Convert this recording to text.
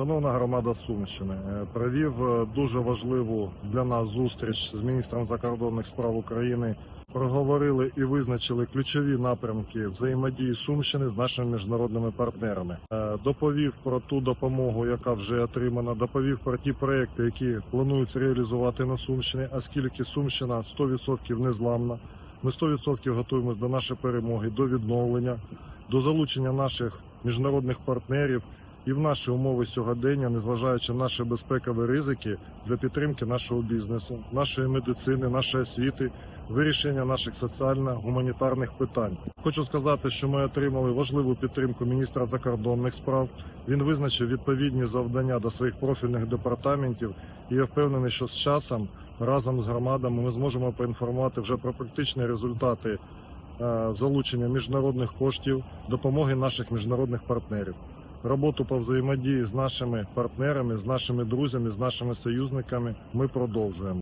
Шановна громада Сумщини, е, провів е, дуже важливу для нас зустріч з міністром закордонних справ України. Проговорили і визначили ключові напрямки взаємодії Сумщини з нашими міжнародними партнерами. Е, Доповів про ту допомогу, яка вже отримана. Доповів про ті проекти, які плануються реалізувати на Сумщині, оскільки Сумщина 100% незламна. Ми 100% готуємося до нашої перемоги, до відновлення, до залучення наших міжнародних партнерів і в наші умови сьогодення, незважаючи на наші безпекові ризики для підтримки нашого бізнесу, нашої медицини, нашої освіти, вирішення наших соціально-гуманітарних питань. Хочу сказати, що ми отримали важливу підтримку міністра закордонних справ. Він визначив відповідні завдання до своїх профільних департаментів, і я впевнений, що з часом разом з громадами ми зможемо поінформувати вже про практичні результати е, залучення міжнародних коштів, допомоги наших міжнародних партнерів. Роботу по взаємодії з нашими партнерами, з нашими друзями, з нашими союзниками ми продовжуємо.